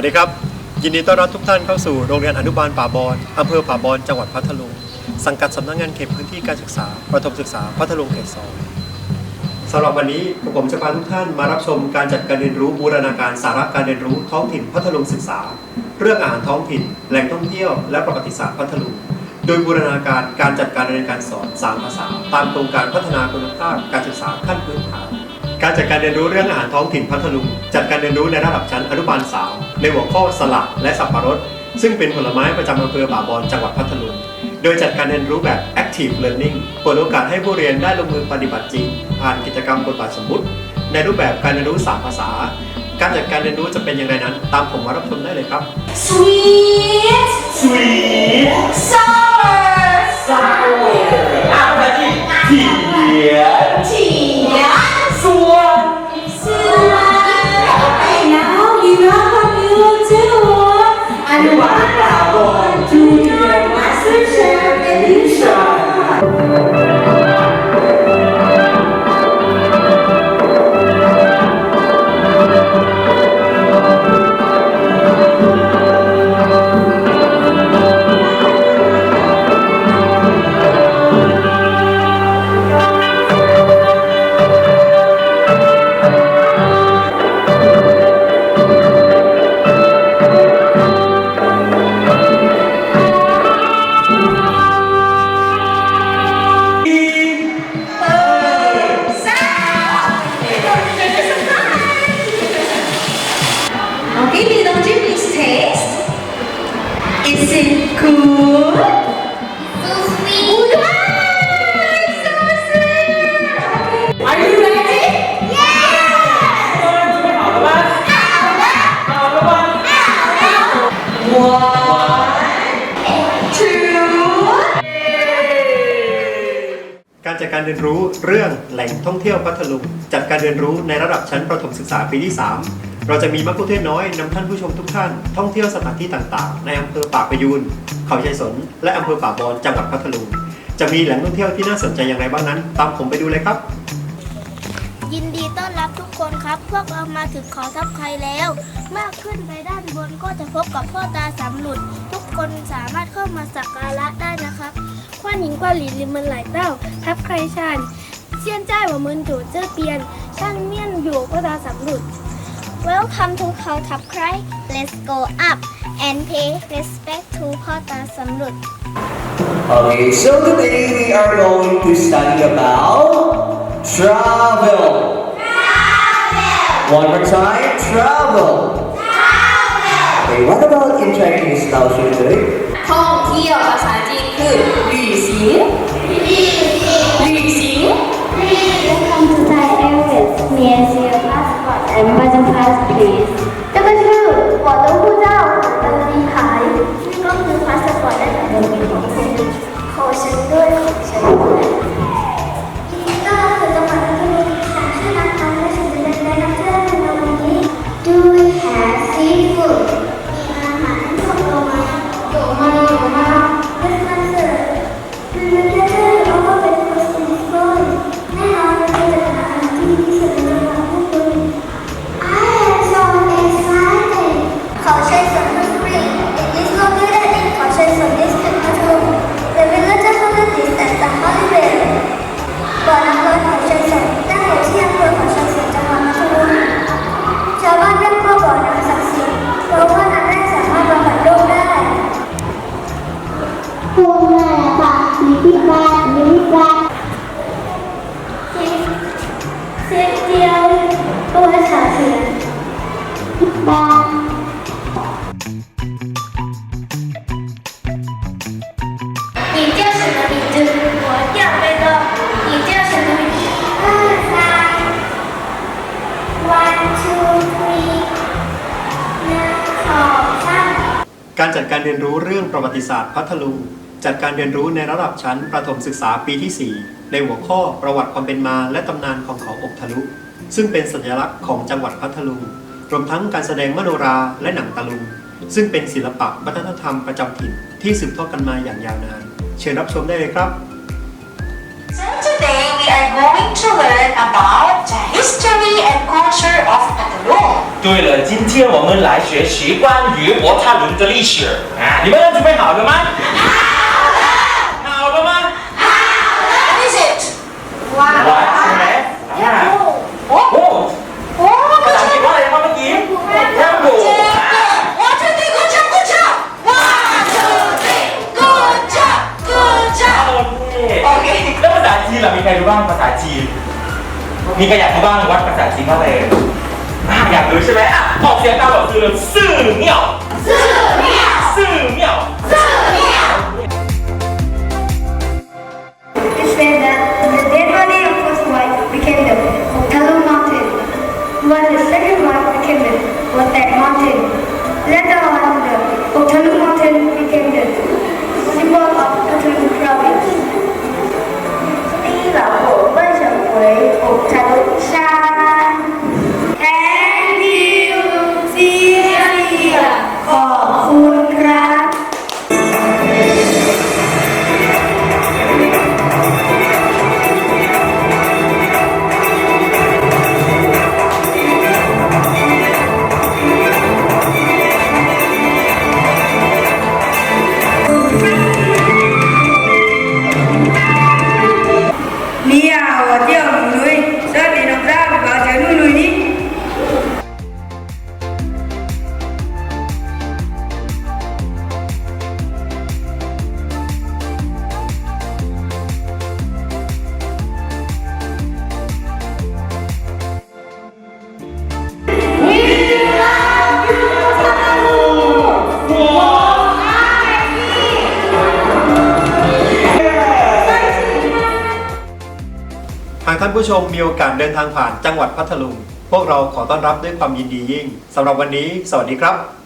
วัสดีครับ ยินดีต้อนรับทุกท่านเข้าสู่โรงเรียนอนุบาลป่าบอนอำเภอป่าบอนจังหวัดพัทลุงสังกัดสำนักงานเขตพื้นที่การศึกษาประถมศึกษาพัทลุงเขตสองสำหรับวันนี้ผมจะพาทุกท่านมารับชมการจัดการเรียนรู้บูรณาการสาระการเรียนรู้ท้องถิ่นพัทลุงศึกษา เรื่องอาหารท้องถิ่น แหล่งท่องเที่ยวและประวัติศาสตร์พัทลุงโดยบูรณาการการจัดการเรียนการสอนสามภาษา ตามโครงการพัฒนาคุณภาพการศึกษาขั้นพื้นฐาน การจัดการเรียนรู้เรื่องอาหารท้องถิ่นพัทลุงจัดการเรียนรู้ในระดับชั้นอนุบาลสามในหัวข้อสลัดและสับปะรด ซึ่งเป็นผลไม้ประจำอำเภอป่าบอนจังหวัดพัทลุงโดยจัดการเรียนรู้แบบ active learning เปิดโอกาสให้ผู้เรียนได้ลงมือปฏิบัติจริงผ่านกิจกรรมบทบาทสมมุติ ในรูปแบบการเรียนรู้สามภาษา การจัดการเรียนรู้จะเป็นอย่างไรนั้น ตามผมมารับชมได้เลยครับ Sweet, sweet Okay, little Jim, please taste. Is it good? So sweet. it's so sweet. Are you ready? Yes. เอาละบ้างเอาละบ้าง One, two. การจัดการเรียนรู้เรื่องแหล่งท่องเที่ยวพัทลุงจัดการเรียนรู้ในระดับชั้นประถมศึกษาปีที่ 3 เราจะมีมักคุเทศน้อยนำท่านผู้ชมทุกท่านท่องเที่ยวสถานที่ต่างๆ ในอำเภอปากพยูนเขาชัยสน และอำเภอป่าบอนจังหวัดพัทลุงจะมีแหล่งท่องเที่ยวที่น่าสนใจอย่างไรบ้างนั้น ตามผมไปดูเลยครับ ยินดีต้อนรับทุกคนครับ พวกเรามาถึงเขาทับไคแล้ว มากขึ้นไปด้านบนก็จะพบกับพ่อตาสามหลุด ทุกคนสามารถเข้ามาสักการะได้นะครับคว้าหนิงกว่าหลีลิมมันไหลเต้า ทับใครชานเซียนจ้ายว่ามืนจูเจ้อเปียน ช่างเมี่ยนอยู่พ่อตาสามหลุด Welcome to เขาทับใคร Let's go up and pay respect to พ่อตาสำรุด Okay, so today we are going to study about travel. One more time, travel. Okay, what about in Chinese now, children? ท่องเที่ยวภาษาจีนคือหลี่ซิงหลี่ซิง Welcome to please การจัดการเรียนรู้เรื่องประวัติศาสตร์พัทลุง จัดการเรียนรู้ในระดับชั้นประถมศึกษาปีที่ 4 ในหัวข้อประวัติความเป็นมาและตำนานของเขาอกทะลุ ซึ่งเป็นสัญลักษณ์ของจังหวัดพัทลุง รวมทั้งการแสดงมโนราและหนังตะลุง ซึ่งเป็นศิลปะวัฒนธรรมประจำถิ่นที่สืบทอดกันมาอย่างยาวนาน เชิญรับชมได้เลยครับ So today we are going to learn about the history and culture of Patalong. 对了，今天我们来学习关于摩擦轮的历史啊！你们都准备好了吗？ ษาจีน มีใครอยากรู้บ้างวัดภาษาจีนว่าอะไรอะอยากรู้ใช่ไหมอะออกเสียงตามแบบคือสื่อเหนี่ยว ผู้ชมมีโอกาสเดินทางผ่านจังหวัดพัทลุง พวกเราขอต้อนรับด้วยความยินดียิ่งสำหรับวันนี้ สวัสดีครับ